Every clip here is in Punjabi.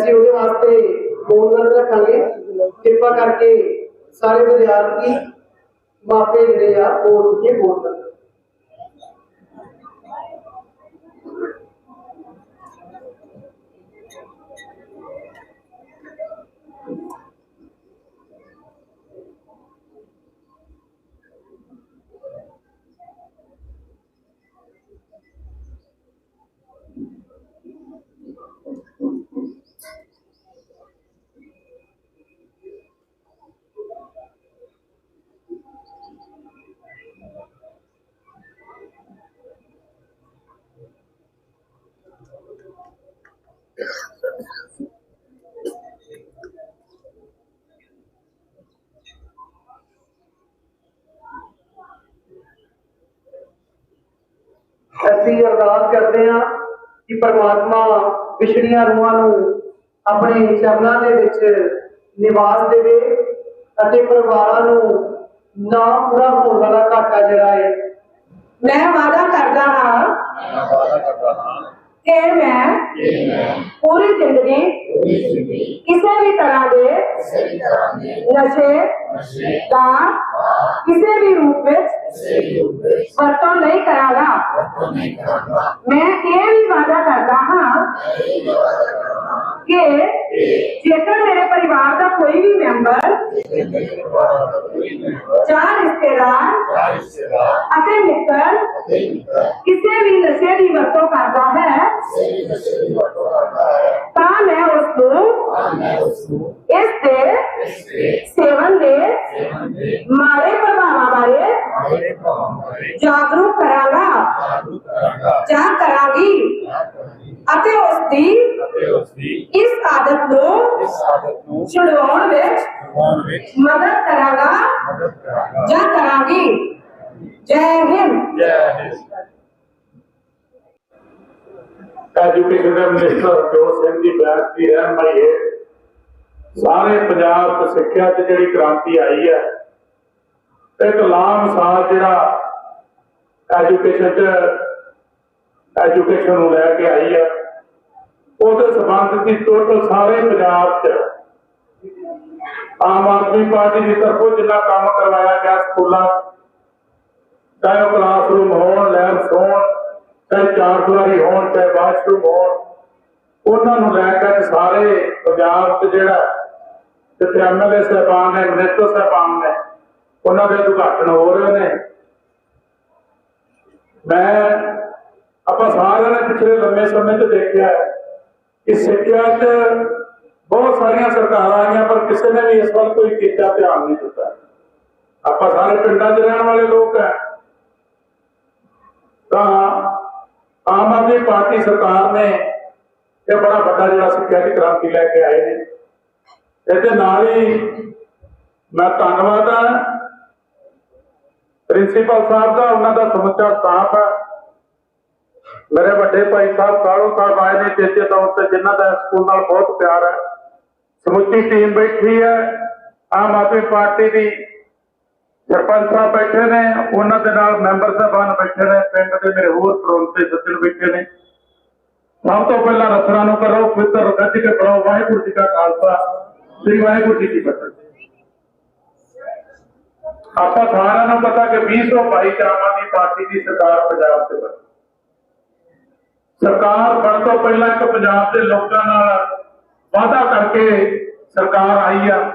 ਅਸੀਂ ਉਹਦੇ ਵਾਸਤੇ ਬੋਨਰ ਰੱਖਾਂਗੇ। ਕਿਰਪਾ ਕਰਕੇ ਸਾਰੇ ਵਿਦਿਆਰਥੀ ਮਾਪੇ ਜਿਹੜੇ ਆ, ਉਹ ਇਹ ਬੋਨਰ ਅਸੀਂ ਅਰਦਾਸ ਕਰਦੇ ਹਾਂ ਕਿ ਪਰਮਾਤਮਾ ਵਿਛੜੀਆਂ ਰੂਹਾਂ ਨੂੰ ਆਪਣੇ ਚਰਨਾਂ ਦੇ ਵਿੱਚ ਨਿਵਾਸ ਦੇਵੇ ਅਤੇ ਪਰਿਵਾਰਾਂ ਨੂੰ ਨਾ ਪੂਰਾ ਹੋਣ ਵਾਲਾ ਘਾਟਾ ਜਿਹੜਾ ਹੈ ਮੈਂ ਵਾਅਦਾ ਕਰਦਾ ਹਾਂ ਮੈਂ ਵਾਅਦਾ ਕਰਦਾ ਹਾਂ। ਕਿ ਮੈਂ ਕਿ ਮੈਂ ਪੂਰੀ ਜ਼ਿੰਦਗੀ ਪੂਰੀ ਜ਼ਿੰਦਗੀ ਕਿਸੇ ਵੀ ਤਰ੍ਹਾਂ ਦੇ ਕਿਸੇ ਵੀ ਤਰ੍ਹਾਂ ਦੇ ਨਸ਼ੇ ਨਸ਼ੇ ਦਾ ਕਿਸੇ ਵੀ ਰੂਪ ਵਿੱਚ ਕਿਸੇ ਵੀ ਰੂਪ ਵਿੱਚ ਵਰਤੋਂ ਨਹੀਂ ਕਰਾਂਗਾ ਵਰਤੋਂ ਨਹੀਂ ਕਰਾਂਗਾ ਮੈਂ ਇਹ ਵੀ ਵਾਅਦਾ ਕਰਦਾ ਹਾਂ ਕਿ ਜੇਕਰ ਮੇਰੇ ਪਰਿਵਾਰ ਦਾ ਕੋਈ ਵੀ ਮੈਂਬਰ ਕਿ ਮੇਰੇ ਪਰਿਵਾਰ ਦਾ ਕੋਈ ਮੈਂਬਰ ਜਾਂ ਰਿਸ਼ਤੇਦਾਰ ਜਾਂ ਰਿਸ਼ਤੇਦਾਰ ਅਤੇ ਮਿੱਤਰ ਅਤੇ ਮਿੱਤਰ ਕਿਸੇ ਵੀ ਨਸ਼ੇ ਦੀ ਵਰਤੋਂ ਕਰਦਾ ਹੈ ਕਿਸੇ ਵੀ ਨਸ਼ੇ ਦੀ ਵਰਤੋਂ ਕਰਦਾ ਹੈ ਤਾਂ ਮੈਂ ਉਸ ਨੂੰ ਤਾਂ ਮੈਂ ਉਸ ਨੂੰ ਇਸ ਦੇ ਇਸ ਦੇ ਸੇਵਨ ਦੇ ਸੇਵਨ ਦੇ ਮਾੜੇ ਪ੍ਰਭਾਵਾਂ ਬਾਰੇ ਮਾੜੇ ਪ੍ਰਭਾਵਾਂ ਬਾਰੇ ਜਾਗਰੂਕ ਕਰਾਂਗਾ ਜਾਗਰੂਕ ਕਰਾਂਗਾ ਜਾਂ ਕਰਾਂਗੀ ਜਾਂ ਕਰਾਂਗੀ ਅਤੇ ਉਸ ਦੀ ਅਤੇ ਉਸ ਦੀ ਇਸ ਆਦਤ ਨੂੰ ਇਸ ਆਦਤ ਨੂੰ ਛੁਡਵਾਉਣ ਵਿੱਚ ਹੋਣ ਵਿੱਚ ਮਦਦ ਕਰਾਂਗਾ ਮਦਦ ਕਰਾਂਗਾ? ਜਾਂ ਕਰਾਂਗੀ ਜੈ ਹਿੰਦ। ਜੈ ਹਿੰਦ ਐਜੂਕੇਸ਼ਨ ਮਿਨਿਸਟਰ ਜੋ ਸਿੰਘ ਜੀ ਬੈਠ ਦੀ ਰਹਿਨਮਾਈ ਹੈ ਸਾਰੇ ਪੰਜਾਬ ਤੋਂ ਸਿੱਖਿਆ 'ਚ ਜਿਹੜੀ ਕ੍ਰਾਂਤੀ ਆਈ ਹੈ, ਇੱਕ ਲਾਮਸਾਲ ਜਿਹੜਾ ਐਜੂਕੇਸ਼ਨ 'ਚ ਐਜੂਕੇਸ਼ਨ ਨੂੰ ਲੈ ਕੇ ਆਈ ਹੈ। ਉਹਦੇ ਸਬੰਧ ਦੀ ਟੋਟਲ ਸਾਰੇ ਪੰਜਾਬ 'ਚ ਆਮ ਆਦਮੀ ਪਾਰਟੀ ਦੀ ਤਰਫੋਂ ਜਿੰਨਾ ਕੰਮ ਕਰਵਾਇਆ ਗਿਆ, ਸਕੂਲਾਂ, ਚਾਹੇ ਉਹ ਕਲਾਸਰੂਮ ਹੋਣ ਲੈਬਸ ਹੋਣ, ਚਾਹੇ ਚਾਰ ਹੋਣ, ਚਾਹੇ ਵਾਸ਼ਰੂਮ ਹੋਣ, ਉਹਨਾਂ ਨੂੰ ਲੈ ਕੇ ਸਾਰੇ ਪੰਜਾਬ 'ਚ ਜਿਹੜਾ ਜਿੱਥੇ ਐਮਐਲਏ ਸਾਹਿਬਾਨ ਨੇ ਮਿਨਿਸਟਰ ਸਾਹਿਬਾਨ ਨੇ, ਉਹਨਾਂ ਦੇ ਉਦਘਾਟਨ ਹੋ ਰਹੇ ਨੇ। ਮੈਂ ਆਪਾਂ ਸਾਰਿਆਂ ਨੇ ਪਿਛਲੇ ਲੰਮੇ ਸਮੇਂ 'ਚ ਦੇਖਿਆ ਹੈ ਕਿ ਸਿੱਖਿਆ 'ਚ ਬਹੁਤ ਸਾਰੀਆਂ ਸਰਕਾਰਾਂ ਆਈਆਂ, ਪਰ ਕਿਸੇ ਨੇ ਵੀ ਇਸ ਵੱਲ ਕੋਈ ਕੀਤਾ ਧਿਆਨ ਨਹੀਂ ਦਿੱਤਾ। ਆਪਾਂ ਸਾਰੇ ਪਿੰਡਾਂ 'ਚ ਰਹਿਣ ਵਾਲੇ ਲੋਕ ਹੈ ਤਾਂ ਆਮ ਆਦਮੀ ਪਾਰਟੀ ਸਰਕਾਰ ਨੇ ਇਹ ਬੜਾ ਵੱਡਾ ਜਿਹੜਾ ਸਿੱਖਿਆ ਦੀ ਕ੍ਰਾਂਤੀ ਲੈ ਕੇ ਆਏ ਨੇ। ਇਹਦੇ ਨਾਲ ਹੀ ਮੈਂ ਧੰਨਵਾਦ ਹਾਂ ਪ੍ਰਿੰਸੀਪਲ ਸਾਹਿਬ ਦਾ, ਉਹਨਾਂ ਦਾ ਸਮੁੱਚਾ ਸਟਾਫ ਹੈ ਮੇਰੇ ਵੱਡੇ ਭਾਈ ਸਾਹਿਬ ਕਾਲੋ ਸਾਹਿਬ ਆਏ ਨੇ ਚੇਤੇ ਤੌਰ ਤੇ, ਜਿਨ੍ਹਾਂ ਦਾ ਸਕੂਲ ਨਾਲ ਬਹੁਤ ਪਿਆਰ ਹੈ। ਸਮੁੱਚੀ ਟੀਮ ਬੈਠੀ ਹੈ। ਆਮ ਆਦਮੀ ਪਾਰਟੀ ਦੀ ਸਰਪੰਚ ਸਾਹਿਬ ਬੈਠੇ ਨੇ। ਉਹਨਾਂ ਦੇ ਨਾਲ ਮੈਂਬਰ ਸਾਹਿਬਾਨ ਬੈਠੇ ਨੇ। ਪਿੰਡ ਦੇ ਮੇਰੇ ਹੋਰ ਪ੍ਰੋਂਤੇ ਸੱਜਣ ਬੈਠੇ ਨੇ। ਸਭ ਤੋਂ ਪਹਿਲਾਂ ਰਸਨਾ ਨੂੰ ਕਰੋ ਪਿੱਤਰ ਗੱਜ ਕੇ ਪੜੋ ਵਾਹਿਗੁਰੂ ਜੀ ਕਾ ਖਾਲਸਾ, ਸ੍ਰੀ ਵਾਹਿਗੁਰੂ ਜੀ ਕੀ ਫਤਿਹ। ਆਪਾਂ ਸਾਰਿਆਂ ਨੂੰ ਪਤਾ ਕਿ 2022 ਚ ਆਮ ਆਦਮੀ ਪਾਰਟੀ ਦੀ ਸਰਕਾਰ ਪੰਜਾਬ ਤੇ ਬਣੀ। ਸਰਕਾਰ ਬਣ ਤੋਂ ਪਹਿਲਾਂ ਇੱਕ ਪੰਜਾਬ ਦੇ ਲੋਕਾਂ ਨਾਲ ਵਾਅਦਾ ਕਰਕੇ ਸਰਕਾਰ ਆਈ ਆ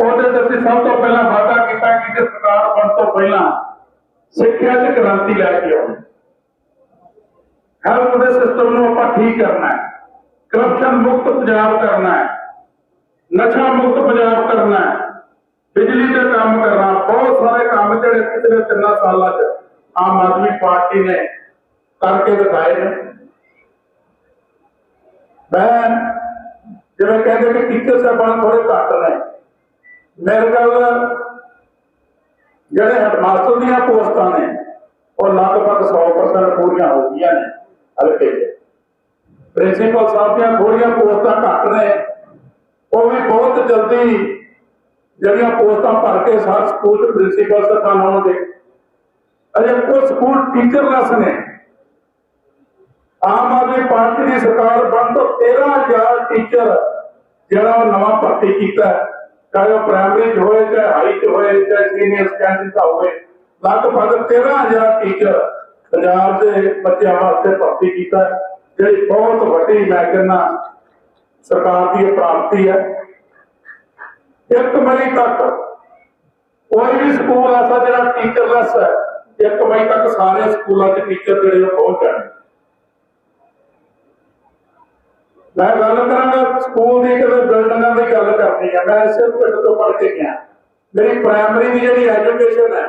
ਉਹਦੇ ਤੇ ਅਸੀਂ ਸਭ ਤੋਂ ਪਹਿਲਾਂ ਵਾਅਦਾ ਕੀਤਾ ਕਿ ਜੇ ਸਰਕਾਰ ਬਣ ਤੋਂ ਪਹਿਲਾਂ ਸਿੱਖਿਆ 'ਚ ਕ੍ਰਾਂਤੀ ਲੈ ਕੇ ਆਉਣੀ। ਹੈਲਥ ਦੇ ਸਿਸਟਮ ਨੂੰ ਆਪਾਂ ਠੀਕ ਕਰਨਾ ਹੈ। ਕਰਪਸ਼ਨ ਮੁਕਤ ਪੰਜਾਬ ਕਰਨਾ ਹੈ। ਨਸ਼ਾ ਮੁਕਤ ਪੰਜਾਬ ਕਰਨਾ ਹੈ। ਬਿਜਲੀ ਤੇ ਕੰਮ ਕਰਨਾ, ਬਹੁਤ ਸਾਰੇ ਕੰਮ ਜਿਹੜੇ ਪਿਛਲੇ ਤਿੰਨਾਂ ਸਾਲਾਂ 'ਚ ਆਮ ਆਦਮੀ ਪਾਰਟੀ ਨੇ ਕਰਕੇ ਦਿਖਾਏ ਨੇ। ਮੈਂ ਜਿਵੇਂ ਕਹਿੰਦੇ ਕਿ ਟੀਚਰ ਸਾਹਿਬਾਨ ਥੋੜੇ ਘੱਟ ਨੇ। ਮੇਰੇ ਕੋਲ ਜਿਹੜੇ ਹੈਡਮਾਸਟਰ ਦੀਆਂ ਪੋਸਟਾਂ ਨੇ, ਉਹ ਲਗਭਗ 100% ਪੂਰੀਆਂ ਹੋ ਗਈਆਂ ਨੇ, ਹਲਕੇ। ਪ੍ਰਿੰਸੀਪਲ ਸਾਹਿਬ ਦੀਆਂ ਥੋੜੀਆਂ ਪੋਸਟਾਂ ਘੱਟ ਨੇ। ਉਹ ਵੀ ਬਹੁਤ ਜਲਦੀ ਜਿਹੜੀਆਂ ਪੋਸਟਾਂ ਭਰ ਕੇ ਹਰ ਸਕੂਲ 'ਚ ਪ੍ਰਿੰਸੀਪਲ ਸਾਹਿਬਾਨ ਹੋਣਗੇ ਅਜੇ ਕੋਈ ਸਕੂਲ ਟੀਚਰਲੈਸ ਨੇ। ਆਮ ਆਦਮੀ ਪਾਰਟੀ ਦੀ ਸਰਕਾਰ ਬਣ ਤੋਂ 13000 ਟੀਚਰ ਜਿਹੜਾ ਨਵਾਂ ਭਰਤੀ ਕੀਤਾ ਚਾਹੇ ਉਹ ਪ੍ਰਾਇਮਰੀ ਚ ਹੋਏ, ਚਾਹੇ ਹਾਈ ਚ ਹੋਏ, ਚਾਹੇ ਸੀਨੀਅਰ ਸੈਕੰਡਰੀ ਚ ਹੋਵੇ, ਲਗਭਗ 13000 ਟੀਚਰ ਪੰਜਾਬ ਦੇ ਬੱਚਿਆਂ ਵਾਸਤੇ ਭਰਤੀ ਕੀਤਾ ਜਿਹੜੀ ਬਹੁਤ ਵੱਡੀ ਮੈਂ ਕਹਿੰਦਾ ਸਰਕਾਰ ਦੀ ਪ੍ਰਾਪਤੀ ਹੈ। ਇੱਕ ਮਈ ਤੱਕ ਕੋਈ ਵੀ ਸਕੂਲ ਐਸਾ ਜਿਹੜਾ ਟੀਚਰਲੈਸ ਹੈ, ਇੱਕ ਮਈ ਤੱਕ ਸਾਰੇ ਸਕੂਲਾਂ 'ਚ ਟੀਚਰ ਜਿਹੜੇ ਉਹ ਪਹੁੰਚ ਜਾਣਗੇ। ਮੈਂ ਗੱਲ ਕਰਾਂਗਾ ਸਕੂਲ ਦੀ ਕਿਤੇ ਬਿਲਡਿੰਗਾਂ ਦੀ ਗੱਲ ਕਰਨੀ ਹੈ ਮੈਂ ਇਸੇ ਪਿੰਡ ਤੋਂ ਪੜ੍ਹ ਕੇ ਗਿਆ। ਮੇਰੀ ਪ੍ਰਾਇਮਰੀ ਦੀ ਜਿਹੜੀ ਐਜੂਕੇਸ਼ਨ ਹੈ,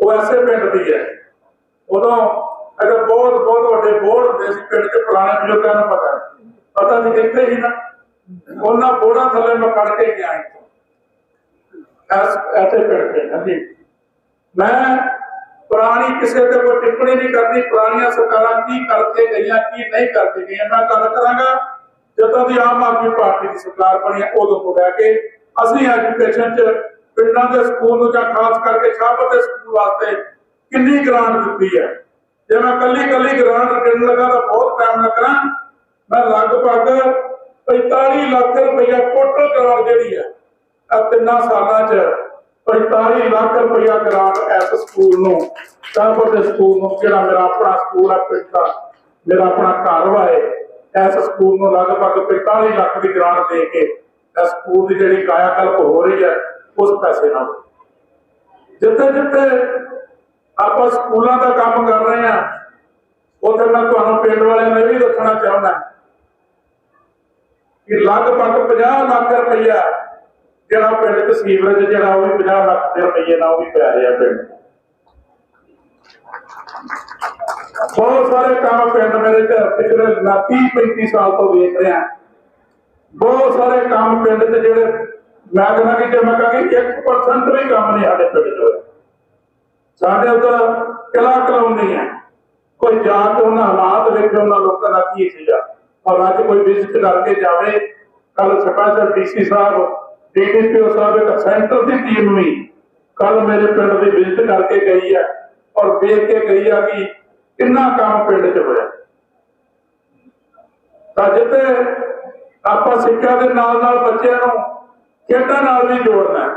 ਉਹ ਐਸੇ ਪਿੰਡ ਦੀ ਹੈ। ਉਦੋਂ ਅਗਰ ਬਹੁਤ ਬਹੁਤ ਵੱਡੇ ਬੋਰਡ ਹੁੰਦੇ ਸੀ ਪਿੰਡ 'ਚ ਪੁਰਾਣੇ ਬਜ਼ੁਰਗਾਂ ਨੂੰ ਪਤਾ। ਪਤਾ ਸੀ ਕਿੱਥੇ ਹੀ ਨਾ। ਉਹਨਾਂ ਬੋਰਡਾਂ ਥੱਲੇ ਮੈਂ ਪੜ੍ਹ ਕੇ ਗਿਆ ਇੱਥੋਂ। ਐਸੇ ਪਿੰਡ ਤੇ, ਹਾਂਜੀ। ਮੈਂ ਪੁਰਾਣੀ ਕਿਸੇ ਤੇ ਕੋਈ ਟਿੱਪਣੀ ਨਹੀਂ ਕਰਦੀ, ਪੁਰਾਣੀਆਂ ਸਰਕਾਰਾਂ ਕੀ ਕਰਕੇ ਗਈਆਂ, ਕੀ ਨਹੀਂ ਕਰਕੇ ਗਈਆਂ। ਮੈਂ ਗੱਲ ਕਰਾਂਗਾ ਜਦੋਂ ਦੀ ਆਮ ਆਦਮੀ ਪਾਰਟੀ ਦੀ ਸਰਕਾਰ ਬਣੀ ਹੈ, ਉਦੋਂ ਤੋਂ ਲੈ ਕੇ ਅਸੀਂ ਐਜੂਕੇਸ਼ਨ 'ਚ ਪਿੰਡਾਂ ਦੇ ਸਕੂਲ ਨੂੰ ਜਾਂ ਖਾਸ ਕਰਕੇ ਸ਼ਾਹਪੁਰ ਦੇ ਸਕੂਲ ਵਾਸਤੇ ਕਿੰਨੀ ਗ੍ਰਾਂਟ ਦਿੱਤੀ ਹੈ? ਜੇ ਮੈਂ ਕੱਲੀ ਕੱਲੀ ਗ੍ਰਾਂਟ ਦੇਣ ਲੱਗਾ ਤਾਂ ਬਹੁਤ ਟਾਈਮ ਲੱਗਣਾ। ਮੈਂ ਲਗਭਗ 45 ਲੱਖ ਰੁਪਇਆ ਟੋਟਲ ਗ੍ਰਾਂਟ ਜਿਹੜੀ ਹੈ ਆ ਤਿੰਨਾਂ ਸਾਲਾਂ 'ਚ 45 ਲੱਖ ਰੁਪਇਆ ਗ੍ਰਾਂਟ ਇਸ ਸਕੂਲ ਨੂੰ ਸ਼ਾਹਪੁਰ ਦੇ ਸਕੂਲ ਨੂੰ ਜਿਹੜਾ ਮੇਰਾ ਆਪਣਾ ਸਕੂਲ ਹੈ ਪਿੰਡ ਦਾ ਮੇਰਾ ਆਪਣਾ ਘਰ ਵਾ ਇਹ। ਇਸ ਸਕੂਲ ਨੂੰ ਲਗਭਗ 45 ਲੱਖ ਦੀ ਗ੍ਰਾਂਟ ਦੇ ਕੇ ਇਸ ਸਕੂਲ ਦੀ ਜਿਹੜੀ ਕਾਇਆਕਲਪ ਹੋ ਰਹੀ ਹੈ, ਉਸ ਪੈਸੇ ਨਾਲ। ਜਿੱਥੇ ਜਿੱਥੇ ਆਪਾਂ ਸਕੂਲਾਂ ਦਾ ਕੰਮ ਕਰ ਰਹੇ ਹਾਂ, ਉੱਥੇ ਮੈਂ ਤੁਹਾਨੂੰ ਪਿੰਡ ਵਾਲਿਆਂ ਨੂੰ ਇਹ ਵੀ ਦੱਸਣਾ ਚਾਹੁੰਦਾ ਕਿ ਲਗਭਗ 50 ਲੱਖ ਰੁਪਈਆ ਜਿਹੜਾ ਪਿੰਡ ਚ ਸੀਵਰੇਜ ਜਿਹੜਾ ਉਹ ਵੀ 50 ਲੱਖ ਦੇ ਰੁਪਈਏ ਨਾਲ ਉਹ ਵੀ ਪੈ ਰਿਹਾ ਪਿੰਡ। ਬਹੁਤ ਸਾਰੇ ਕੰਮ ਪਿੰਡ ਮੇਰੇ ਚ ਪਿਛਲੇ 30 35 ਸਾਲ ਤੋਂ ਵੇਖ ਰਿਹਾ ਬਹੁਤ ਸਾਰੇ ਕੰਮ ਪਿੰਡ ਚ ਜਿਹੜੇ ਮੈਂ ਕਹਿੰਦਾ ਕਿ ਜੇ ਮੈਂ ਕਹਾਂ 1% ਵੀ ਕੰਮ ਨਹੀਂ ਸਾਡੇ ਪਿੰਡ ਚ ਹੋਇਆ। ਸਾਡੇ ਉੱਧਰ ਕਿਲਾ ਕਲੋਨੀ ਹੈ ਕੋਈ ਜਾ ਕੇ ਉਹਨਾਂ ਹਾਲਾਤ ਵੇਖੇ ਉਹਨਾਂ ਲੋਕਾਂ ਦਾ ਕੀ ਸੀਗਾ। ਔਰ ਅੱਜ ਕੋਈ ਵਿਜ਼ਿਟ ਕਰਕੇ ਜਾਵੇ ਕੱਲ ਸਪੈਸ਼ਲ ਡੀਸੀ ਸਾਹਿਬ ਡੀਡੀਪੀਓ ਸਾਹਿਬ ਇੱਕ ਸੈਂਟਰ ਦੀ ਟੀਮ ਵੀ ਕੱਲ ਮੇਰੇ ਪਿੰਡ ਦੀ ਵਿਜ਼ਿਟ ਕਰਕੇ ਗਈ ਹੈ। ਔਰ ਵੇਖ ਕੇ ਗਈ ਆ ਕਿ ਕਿੰਨਾ ਕੰਮ ਪਿੰਡ 'ਚ ਹੋਇਆ? ਤਾਂ ਜਿੱਥੇ ਆਪਾਂ ਸਿੱਖਿਆ ਦੇ ਨਾਲ ਨਾਲ ਬੱਚਿਆਂ ਨੂੰ ਖੇਡਾਂ ਨਾਲ ਵੀ ਜੋੜਨਾ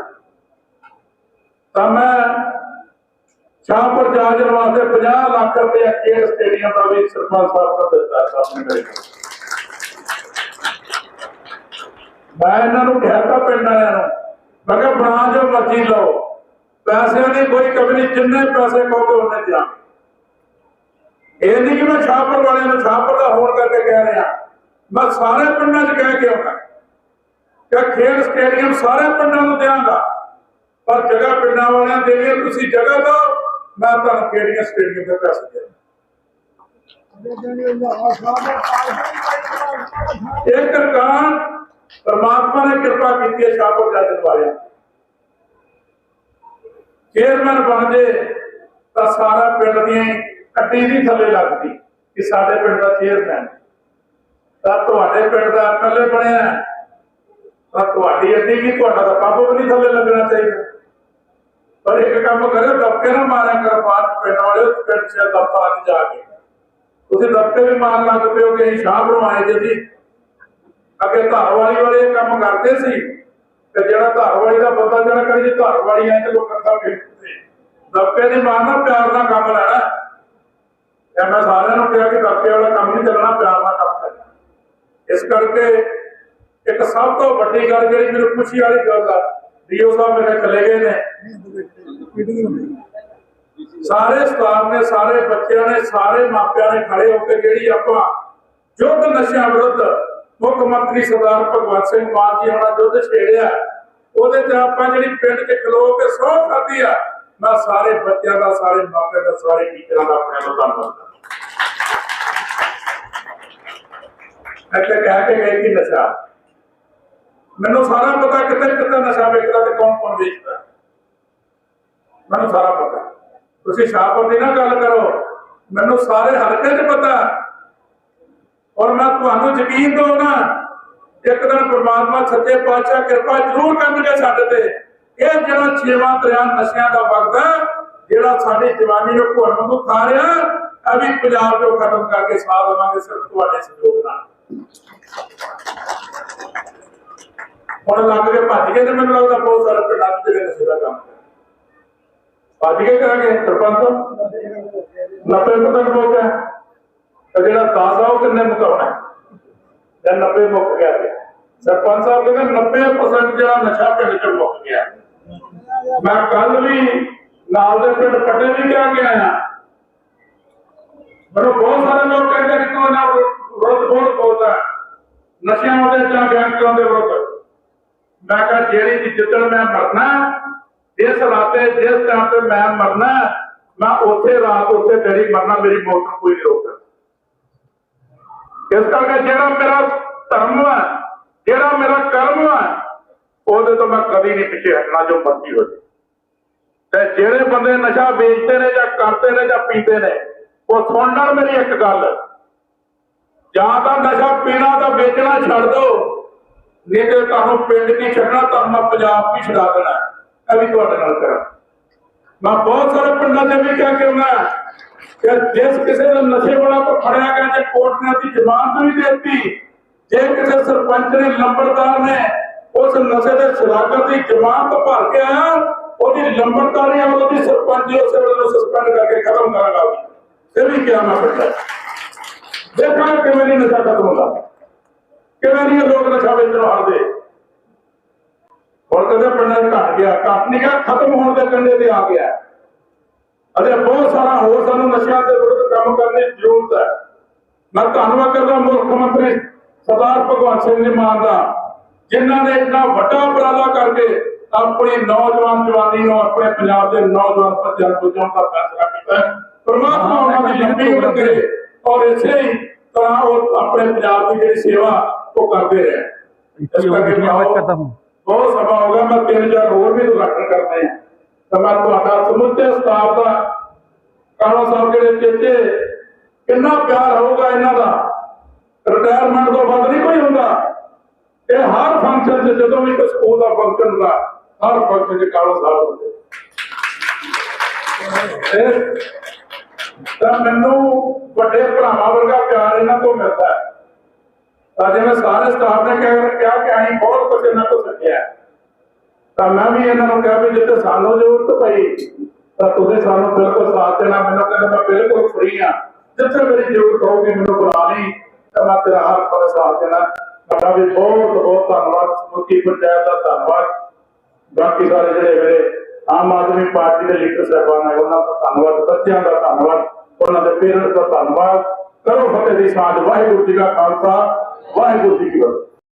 ਤਾਂ ਮੈਂ ਸ਼ਾਹਪੁਰ ਜਾਜਰ ਵਾਸਤੇ 50 ਲੱਖ ਰੁਪਏ ਖੇਡ ਸਟੇਡੀਅਮ ਦਾ ਵੀ ਸਰਪੰਚ ਸਾਹਿਬ ਦਾ ਦਿੱਤਾ ਸਾਹਮਣੇ ਮੇਰੇ ਮੈਂ ਇਹਨਾਂ ਨੂੰ ਕਹਿਤਾ ਪਿੰਡ ਵਾਲਿਆਂ ਨੂੰ, ਮੈਂ ਕਿਹਾ ਬਣਾ ਜੋ ਮਰਜ਼ੀ ਲਓ। ਪੈਸਿਆਂ ਦੀ ਕੋਈ ਕਮੀ ਨਹੀਂ, ਜਿੰਨੇ ਪੈਸੇ ਕਹੋਗੇ ਉਹਨੇ ਦਿਆਂ ਇਹ ਨਹੀਂ ਕਿ ਮੈਂ ਸ਼ਾਹਪੁਰ ਵਾਲਿਆਂ ਨੂੰ ਸ਼ਾਹਪੁਰ ਦਾ ਹੋਣ ਕਰਕੇ ਕਹਿ ਰਿਹਾ। ਮੈਂ ਸਾਰੇ ਪਿੰਡਾਂ 'ਚ ਕਹਿ ਕੇ ਆਉਣਾ ਕਿ ਖੇਡ ਸਟੇਡੀਅਮ ਸਾਰੇ ਪਿੰਡਾਂ ਨੂੰ ਦਿਆਂਗਾ। ਪਰ ਜਗ੍ਹਾ ਪਿੰਡਾਂ ਵਾਲਿਆਂ ਦੇ ਤੁਸੀਂ ਜਗ੍ਹਾ ਦਿਓ, ਮੈਂ ਤੁਹਾਨੂੰ ਖੇਡੀਆਂ ਸਟੇਡੀਅਮ ਦੇ ਪੈਸੇ ਦੇ ਇਹ ਸਰਕਾਰ ਪਰਮਾਤਮਾ ਨੇ ਕਿਰਪਾ ਕੀਤੀ ਹੈ ਸ਼ਾਹਪੁਰ ਜਾਜਨ ਵਾਲਿਆਂ ਚੇਅਰਮੈਨ ਬਣ ਜੇ ਤਾਂ ਸਾਰਾ ਪਿੰਡ ਦੀਆਂ ਅੱਡੀ ਦੀ ਥੱਲੇ ਲੱਗਦੀ ਕਿ ਸਾਡੇ ਪਿੰਡ ਦਾ ਚੇਅਰਮੈਨ ਤਾਂ ਤੁਹਾਡੇ ਪਿੰਡ ਦਾ ਐਮਐਲਏ ਬਣਿਆ ਤਾਂ ਤੁਹਾਡੀ ਅੱਡੀ ਕੀ ਤੁਹਾਡਾ ਤਾਂ ਪਾਪਾ ਵੀ ਨਹੀਂ ਥੱਲੇ ਲੱਗਣਾ ਚਾਹੀਦਾ। ਪਰ ਇੱਕ ਕੰਮ ਕਰਿਓ, ਦਬਕੇ ਨਾ ਮਾਰਿਆ ਕਰ ਬਾਅਦ ਪਿੰਡ ਵਾਲੇ ਪਿੰਡ ਚ ਦਫਤਰਾਂ ਚ ਜਾ ਕੇ। ਤੁਸੀਂ ਦਬਕੇ ਵੀ ਮਾਰਨ ਲੱਗ ਪਿਓ ਕਿ ਅਸੀਂ ਸ਼ਾਹਪੁਰੋਂ ਆਏ ਜੇ ਜੀ। ਅੱਗੇ ਧਾਰਵਾਲੀ ਵਾਲੇ ਇਹ ਕੰਮ ਕਰਦੇ ਸੀ ਤੇ ਜਿਹੜਾ ਧਾਰਵਾਲੀ ਦਾ ਬੰਦਾ ਜਿਹੜਾ ਕਰੇ ਜੇ ਧਾਰਵਾਲੀ ਆਏ ਤੇ ਲੋਕਾਂ ਦਾ ਖੇਡਦੇ ਦਬਕੇ ਨਹੀਂ ਮਾਰਨਾ, ਪਿਆਰ ਨਾਲ ਤੇ ਮੈਂ ਸਾਰਿਆਂ ਨੂੰ ਕਿਹਾ ਕਿ ਦਬਕੇ ਵਾਲਾ ਕੰਮ ਨਹੀਂ ਚੱਲਣਾ ਪਿਆਰ ਨਾਲ ਕੰਮ ਕਰਨਾ। ਇਸ ਕਰਕੇ ਇੱਕ ਸਭ ਤੋਂ ਵੱਡੀ ਗੱਲ ਜਿਹੜੀ ਮੈਨੂੰ ਖੁਸ਼ੀ ਵਾਲੀ ਗੱਲ ਆ, ਡੀਓ ਸਾਹਿਬ ਮੇਰੇ ਚਲੇ ਗਏ ਨੇ। ਸਾਰੇ ਸਟਾਫ ਨੇ, ਸਾਰੇ ਬੱਚਿਆਂ ਨੇ, ਸਾਰੇ ਮਾਪਿਆਂ ਨੇ ਖੜੇ ਹੋ ਕੇ ਜਿਹੜੀ ਆਪਾਂ ਯੁੱਧ ਨਸ਼ਿਆਂ ਵਿਰੁੱਧ ਮੁੱਖ ਮੰਤਰੀ ਸਰਦਾਰ ਭਗਵੰਤ ਸਿੰਘ ਮਾਨ ਜੀ ਹੋਣਾ ਯੁੱਧ ਛੇੜਿਆ, ਉਹਦੇ ਤੇ ਆਪਾਂ ਜਿਹੜੀ ਪਿੰਡ 'ਚ ਖਲੋ ਕੇ ਸਹੁੰ ਖਾਧੀ ਆ, ਮੈਂ ਸਾਰੇ ਬੱਚਿਆਂ ਦਾ, ਸਾਰੇ ਮਾਪਿਆਂ ਦਾ, ਸਾਰੇ ਟੀਚਰਾਂ ਦਾ ਆਪਣੇ ਵੱਲੋਂ ਧੰਨਵਾਦ ਕਰਦਾ ਕਹਿ ਕੇ ਗਏ ਕਿ ਨਸ਼ਾ। ਮੈਨੂੰ ਸਾਰਾ ਪਤਾ ਕਿੱਥੇ ਕਿੱਥੇ ਨਸ਼ਾ ਵੇਚਦਾ ਤੇ ਕੌਣ ਕੌਣ ਵੇਚਦਾ। ਮੈਨੂੰ ਸਾਰਾ ਪਤਾ। ਤੁਸੀਂ ਸ਼ਾਹਪੁਰ ਦੀ ਨਾ ਗੱਲ ਕਰੋ। ਮੈਨੂੰ ਸਾਰੇ ਹਲਕੇ 'ਚ ਪਤਾ। ਔਰ ਮੈਂ ਤੁਹਾਨੂੰ ਯਕੀਨ ਦਊਂਗਾ ਇੱਕ ਦਿਨ ਪ੍ਰਮਾਤਮਾ ਸੱਚੇ ਪਾਤਸ਼ਾਹ ਕਿਰਪਾ ਜ਼ਰੂਰ ਕਰਨਗੇ ਸਾਡੇ ਤੇ। ਇਹ ਜਿਹੜਾ ਛੇਵਾਂ ਦਰਿਆ ਨਸ਼ਿਆਂ ਦਾ ਵਗਦਾ ਜਿਹੜਾ ਸਾਡੀ ਜਵਾਨੀ ਨੂੰ ਘੁਣ ਨੂੰ ਖਾ ਰਿਹਾ ਅਭੀ ਪੰਜਾਬ ਤੋਂ ਖਤਮ ਕਰਕੇ ਸਾਹ ਦੇਵਾਂਗੇ ਸਿਰਫ ਤੁਹਾਡੇ ਸਹਿਯੋਗ ਨਾਲ। ਹੁਣ ਲੱਗ ਕੇ ਭੱਜ ਗਏ ਤੇ ਮੈਨੂੰ ਲੱਗਦਾ ਬਹੁਤ ਸਾਰੇ ਪਿੰਡਾਂ 'ਚ ਜਿਹੜੇ ਨਸ਼ੇ ਦਾ ਕੰਮ। ਭੱਜ ਕੇ ਕਰਾਂਗੇ ਸਰਪੰਚ। 90% ਮੁੱਕ ਹੈ ਤੇ ਜਿਹੜਾ 10 ਆ, ਉਹ ਕਿੰਨੇ ਮੁਕਾਉਣਾ ਜਾਂ 90 ਮੁੱਕ ਗਿਆ ਸਰਪੰਚ ਸਾਹਿਬ ਕਹਿੰਦੇ 90% ਜਿਹੜਾ ਨਸ਼ਾ ਪਿੰਡ 'ਚ ਮੁੱਕ ਗਿਆ। ਮੈਂ ਕੱਲ ਵੀ ਨਾਲ ਦੇ ਪਿੰਡ ਪਟੇ ਵੀ ਕਹਿ ਕੇ ਆਇਆ। ਮੈਨੂੰ ਬਹੁਤ ਸਾਰੇ ਲੋਕ ਕਹਿੰਦੇ ਕਿ ਤੂੰ ਨਾ ਵਿਰੋਧ ਬਹੁਤ ਬੋਲਦਾ ਨਸ਼ਿਆਂ ਦੇ ਜਾਂ ਗੈਂਗਸਟਰਾਂ ਦੇ ਵਿਰੁੱਧ। ਮੈਂ ਕਿਹਾ, ਜਿਹੜੀ ਦੀ ਜਿੱਦਣ ਮੈਂ ਮਰਨਾ, ਜਿਸ ਰਾਤੇ, ਜਿਸ ਟਾਈਮ ਤੇ ਮੈਂ ਮਰਨਾ, ਮੈਂ ਉੱਥੇ ਰਾਤ ਉੱਥੇ ਤੇਰੀ ਮਰਨਾ, ਮੇਰੀ ਮੌਤ ਨੂੰ ਕੋਈ ਨਹੀਂ ਰੋਕ ਸਕਦਾ ਇਸ ਕਰਕੇ ਜਿਹੜਾ ਮੇਰਾ ਧਰਮ ਹੈ, ਜਿਹੜਾ ਮੇਰਾ ਕਰਮ ਹੈ, ਉਹਦੇ ਤੋਂ ਮੈਂ ਕਦੀ ਨਹੀਂ ਪਿੱਛੇ ਹਟਣਾ, ਜੋ ਮਰਜ਼ੀ ਹੋ ਜਾਏ ਤੇ ਜਿਹੜੇ ਬੰਦੇ ਨਸ਼ਾ ਵੇਚਦੇ ਨੇ ਜਾਂ ਕਰਦੇ ਨੇ ਜਾਂ ਪੀਂਦੇ ਨੇ, ਉਹ ਸੁਣ ਲੈਣ ਮੇਰੀ ਇੱਕ ਗੱਲ। ਜਾਂ ਤਾਂ ਨਸ਼ਾ ਪੀਣਾ ਤਾਂ ਵੇਚਣਾ ਛੱਡ ਦਿਓ ਨਹੀਂ ਤੇ ਤੁਹਾਨੂੰ ਪਿੰਡ ਨਹੀਂ ਛੱਡਣਾ, ਤੁਹਾਨੂੰ ਮੈਂ ਪੰਜਾਬ ਵੀ ਛਡਾ ਦੇਣਾ। ਇਹ ਵੀ ਤੁਹਾਡੇ ਨਾਲ ਕਰਾਂ। ਮੈਂ ਬਹੁਤ ਸਾਰੇ ਪਿੰਡਾਂ ਦੇ ਵੀ ਕਹਿ ਕੇ ਆਉਣਾ ਕਿ ਜਿਸ ਕਿਸੇ ਦੇ ਨਸ਼ੇ ਵਾਲਾ ਕੋ ਫੜਿਆ ਗਿਆ ਜੇ ਕੋਰਟ ਨੇ ਉਹਦੀ ਜ਼ਮਾਨਤ ਵੀ ਦਿੱਤੀ, ਜੇ ਕਿਸੇ ਸਰਪੰਚ ਨੇ, ਲੰਬੜਦਾਰ ਨੇ ਉਸ ਨਸ਼ੇ ਦੇ ਸਦਾਗਰ ਦੀ ਜ਼ਮਾਨਤ ਭਰ ਕੇ ਆਇਆ, ਉਹਦੀ ਲੰਬੜਦਾਰੀ ਆ, ਉਹਦੀ ਸਰਪੰਚੀ ਉਸੇ ਵੇਲੇ ਨੂੰ ਸਸਪੈਂਡ ਕਰਕੇ ਖਤਮ ਕਰਾਂਗਾ। ਇਹ ਵੀ ਕਿਹਾ ਮੈਂ ਪਿੰਡਾਂ 'ਚ। ਕਿਵੇਂ ਨਹੀਂ ਨਸ਼ਾ ਖਤਮ ਹੁੰਦਾ। ਕਿਵੇਂ ਨਹੀਂ ਲੋਕ ਨਸ਼ਾ ਵੇਚਣੋਂ ਹਟਦੇ ਹੁਣ ਕਹਿੰਦੇ ਪਿੰਡਾਂ 'ਚ ਘਟ ਗਿਆ, ਘਟ ਨਹੀਂ ਗਿਆ, ਖਤਮ ਹੋਣ ਦੇ ਕੰਢੇ ਤੇ ਆ ਗਿਆ। ਅਤੇ ਬਹੁਤ ਸਾਰਾ ਹੋਰ ਸਾਨੂੰ ਨਸ਼ਿਆਂ ਦੇ ਵਿਰੁੱਧ ਕੰਮ ਕਰਨ ਦੀ ਜ਼ਰੂਰਤ ਹੈ। ਮੈਂ ਧੰਨਵਾਦ ਕਰਦਾ ਮੁੱਖ ਮੰਤਰੀ ਸਰਦਾਰ ਭਗਵੰਤ ਸਿੰਘ ਜੀ ਮਾਨ ਦਾ, ਜਿਨ੍ਹਾਂ ਨੇ ਇੰਨਾ ਵੱਡਾ ਉਪਰਾਲਾ ਕਰਕੇ ਆਪਣੀ ਨੌਜਵਾਨ ਜਵਾਨੀ ਨੂੰ ਆਪਣੇ ਪੰਜਾਬ ਦੇ ਨੌਜਵਾਨ ਬੱਚਿਆਂ ਨੂੰ ਬਚਾਉਣ ਦਾ ਫੈਸਲਾ ਕੀਤਾ ਹੈ। ਪਰਮਾਤਮਾ ਉਹਨਾਂ ਦੀ ਲੰਬੀ ਉਮਰ ਕਰੇ। ਔਰ ਇਸੇ ਹੀ ਤਰ੍ਹਾਂ ਉਹ ਆਪਣੇ ਪੰਜਾਬ ਦੀ ਜਿਹੜੀ ਸੇਵਾ ਉਹ ਕਰਦੇ ਰਹੇ। ਇਸ ਕਰਕੇ ਮੈਂ ਬਹੁਤ ਬਹੁਤ ਸਮਾਂ ਹੋ ਗਿਆ ਮੈਂ ਤਿੰਨ ਚਾਰ ਹੋਰ ਵੀ ਉਦਘਾਟਨ ਕਰਦੇ ਹਾਂ। ਤਾਂ ਮੈਂ ਤੁਹਾਡਾ ਸਮੁੱਚੇ ਸਟਾਫ ਦਾ ਕਾਲਾ ਸਾਹਿਬ ਜਿਹੜੇ ਚੇਚੇ ਕਿੰਨਾ ਪਿਆਰ ਹੋਊਗਾ ਇਹਨਾਂ ਦਾ। ਰਿਟਾਇਰਮੈਂਟ ਤੋਂ ਵੱਧ ਨਹੀਂ ਕੋਈ ਹੁੰਦਾ। ਇਹ ਹਰ ਫੰਕਸ਼ਨ 'ਚ ਜਦੋਂ ਵੀ ਕੋਈ ਸਕੂਲ ਦਾ ਫੰਕਸ਼ਨ ਹੁੰਦਾ ਹਰ ਫੰਕਸ਼ਨ 'ਚ ਕਾਲਾ ਸਾਹਿਬ ਹੁੰਦੇ। ਇਹ ਤਾਂ ਮੈਨੂੰ ਵੱਡੇ ਭਰਾਵਾਂ ਵਰਗਾ ਪਿਆਰ ਇਹਨਾਂ ਤੋਂ ਮਿਲਦਾ ਹੈ। ਤਾਂ ਜਿਵੇਂ ਸਾਰੇ ਸਟਾਫ ਨੇ ਕਿਹਾ ਕਿ ਅਸੀਂ ਬਹੁਤ ਕੁਝ ਇਹਨਾਂ ਤੋਂ ਸਿੱਖਿਆ ਤਾਂ ਮੈਂ ਵੀ ਇਹਨਾਂ ਨੂੰ ਕਿਹਾ ਵੀ ਜਿੱਥੇ ਸਾਨੂੰ ਜ਼ਰੂਰਤ ਪਈ, ਤਾਂ ਤੁਸੀਂ ਸਾਨੂੰ ਬਿਲਕੁਲ ਸਾਥ ਦੇਣਾ। ਮੈਨੂੰ ਕਹਿੰਦਾ, ਮੈਂ ਬਿਲਕੁਲ ਫ੍ਰੀ ਆ ਜਿੱਥੇ ਮੇਰੀ ਜ਼ਰੂਰਤ ਹੋਊਗੀ, ਮੈਨੂੰ ਬੁਲਾ ਲਈ, ਤਾਂ ਮੈਂ ਤੇਰਾ ਹਰ ਪਲ ਸਾਥ ਦੇਣਾ। ਤੁਹਾਡਾ ਵੀ ਬਹੁਤ ਬਹੁਤ ਧੰਨਵਾਦ। ਸਮੁੱਚੀ ਪੰਚਾਇਤ ਦਾ ਧੰਨਵਾਦ। ਬਾਕੀ ਸਾਰੇ ਜਿਹੜੇ ਮੇਰੇ ਆਮ ਆਦਮੀ ਪਾਰਟੀ ਦੇ ਲੀਡਰ ਸਾਹਿਬਾਨ ਹੈ ਉਹਨਾਂ ਦਾ ਧੰਨਵਾਦ, ਬੱਚਿਆਂ ਦਾ ਧੰਨਵਾਦ, ਉਹਨਾਂ ਦੇ ਪੇਰੈਂਟਸ ਦਾ ਧੰਨਵਾਦ। ਕਰੋ ਫਤਿਹ ਦੀ ਸਾਂਝ, ਵਾਹਿਗੁਰੂ ਜੀ ਕਾ ਖਾਲਸਾ, ਵਾਹਿਗੁਰੂ ਜੀ ਕੀ ਫਤਿਹ।